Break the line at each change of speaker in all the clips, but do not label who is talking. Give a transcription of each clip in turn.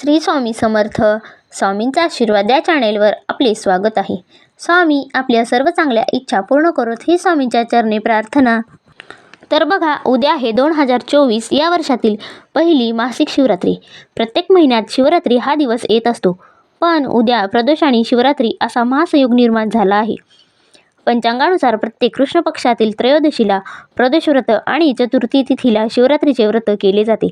श्री स्वामी समर्थ. स्वामींचा आशीर्वाद या चॅनेलवर आपले स्वागत आहे. स्वामी आपल्या सर्व चांगल्या इच्छा पूर्ण करत ही स्वामींच्या चरणी प्रार्थना. तर बघा उद्या आहे दोन हजार चोवीस या वर्षातील पहिली मासिक शिवरात्री. प्रत्येक महिन्यात शिवरात्री हा दिवस येत असतो. पण उद्या प्रदोष आणि शिवरात्री असा महासंयोग निर्माण झाला आहे. पंचांगानुसार प्रत्येक कृष्ण पक्षातील त्रयोदशीला प्रदोष व्रत आणि चतुर्थी तिथीला शिवरात्रीचे व्रत केले जाते.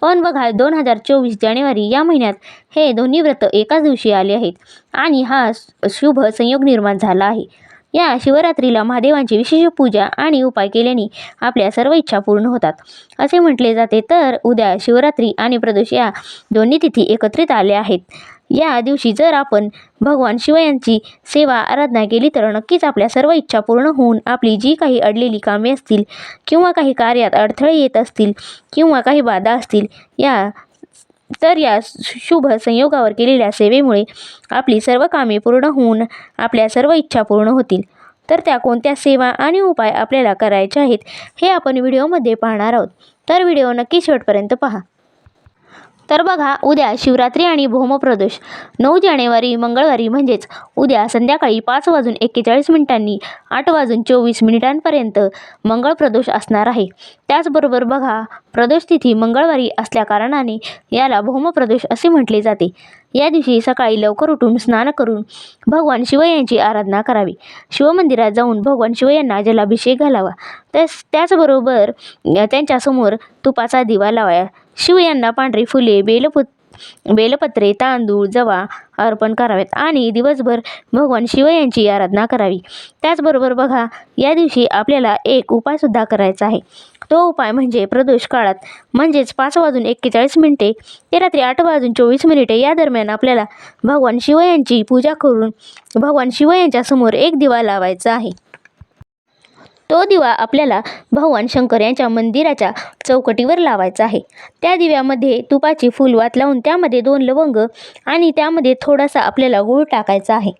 पण बघा दोन हजार चोवीस जानेवारी या महिन्यात हे दोन्ही व्रत एकाच दिवशी आले आहेत आणि हा शुभ संयोग निर्माण झाला आहे. या शिवरात्रीला महादेवांची विशेष पूजा आणि उपाय केल्याने आपल्या सर्व इच्छा पूर्ण होतात. असे म्हटले जाते तर उद्या शिवरात्री आणि प्रदोष या दोन्ही तिथी एकत्रित आल्या आहेत. या दिवशी जर आपण भगवान शिव यांची सेवा आराधना केली तर नक्कीच आपल्या सर्व इच्छा पूर्ण होऊन आपली जी काही अडलेली कामे असतील किंवा काही कार्यात अडथळे येत असतील किंवा काही बाधा असतील या तर या शुभ संयोगावर केलेल्या सेवेमुळे आपली सर्व कामे पूर्ण होऊन आपल्या सर्व इच्छा पूर्ण होतील. तर त्या कोणत्या सेवा आणि उपाय आपल्याला करायचे आहेत हे आपण व्हिडिओमध्ये पाहणार आहोत. तर व्हिडिओ नक्की शेवटपर्यंत पहा. तर बघा उद्या शिवरात्री आणि भौमप्रदोष. नऊ जानेवारी मंगळवारी म्हणजेच उद्या संध्याकाळी पाच वाजून एक्केचाळीस मिनिटांनी आठ वाजून चोवीस मिनिटांपर्यंत मंगळ प्रदोष असणार आहे. त्याचबरोबर बघा प्रदोष तिथी मंगळवारी असल्याकारणाने याला भौमप्रदोष असे म्हटले जाते. या दिवशी सकाळी लवकर उठून स्नान करून भगवान शिव यांची आराधना करावी. शिवमंदिरात जाऊन भगवान शिव यांना जलाभिषेक घालावा. तस त्याचबरोबर त्यांच्यासमोर तुपाचा दिवा लावाया शिव यांना पांढरी फुले बेलपुत बेलपत्रे तांदूळ जवा अर्पण करावेत आणि दिवसभर भगवान शिव यांची आराधना करावी. त्याचबरोबर बघा या दिवशी आपल्याला एक उपायसुद्धा करायचा आहे. तो उपाय म्हणजे प्रदोष काळात म्हणजेच पाच वाजून एक्केचाळीस मिनिटे ते रात्री आठ वाजून चोवीस मिनिटे या दरम्यान आपल्याला भगवान शिव यांची पूजा करून भगवान शिव यांच्यासमोर एक दिवा लावायचा आहे. तो दिवा आपल्याला भगवान शंकर यांच्या मंदिराच्या चौकटीवर लावायचा आहे. त्या दिव्यामध्ये तुपाची फुलवात लावून त्यामध्ये दोन लवंग आणि त्यामध्ये थोडासा आपल्याला गूळ टाकायचा आहे.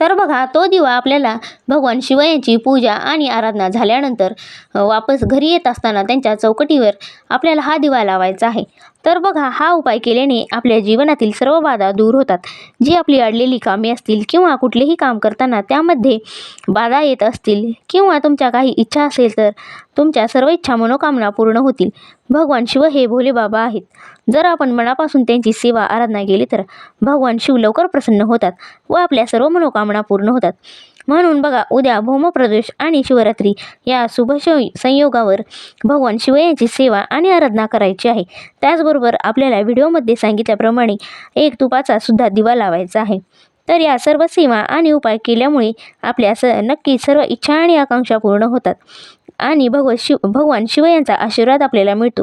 तर बघा तो दिवा आपल्याला भगवान शिव यांची पूजा आणि आराधना झाल्यानंतर वापस घरी येत असताना त्यांच्या चौकटीवर आपल्याला हा दिवा लावायचा आहे. तर बघा हा उपाय केल्याने आपल्या जीवनातील सर्व बाधा दूर होतात. जी आपली अडलेली कामे असतील किंवा कुठलेही काम करताना त्यामध्ये बाधा येत असतील किंवा तुमच्या काही इच्छा असेल तर तुमच्या सर्व इच्छा मनोकामना पूर्ण होतील. भगवान शिव हे भोले बाबा आहेत. जर आपण मनापासून त्यांची सेवा आराधना केली तर भगवान शिव लवकर प्रसन्न होतात व आपल्या सर्व मनोकामना पूर्ण होतात. म्हणून बघा उद्या भौमप्रदोष आणि शिवरात्री या शुभ संयोगावर भगवान शिव यांची सेवा आणि आराधना करायची आहे. त्याचबरोबर आपल्याला व्हिडिओमध्ये सांगितल्याप्रमाणे एक तुपाचा सुद्धा दिवा लावायचा आहे. तर या सर्व सेवा आणि उपाय केल्यामुळे आपल्या स नक्की सर्व इच्छा आणि आकांक्षा पूर्ण होतात. आणि भगवत शिव भगवान शिव यांचा आशीर्वाद आपल्याला मिळतो.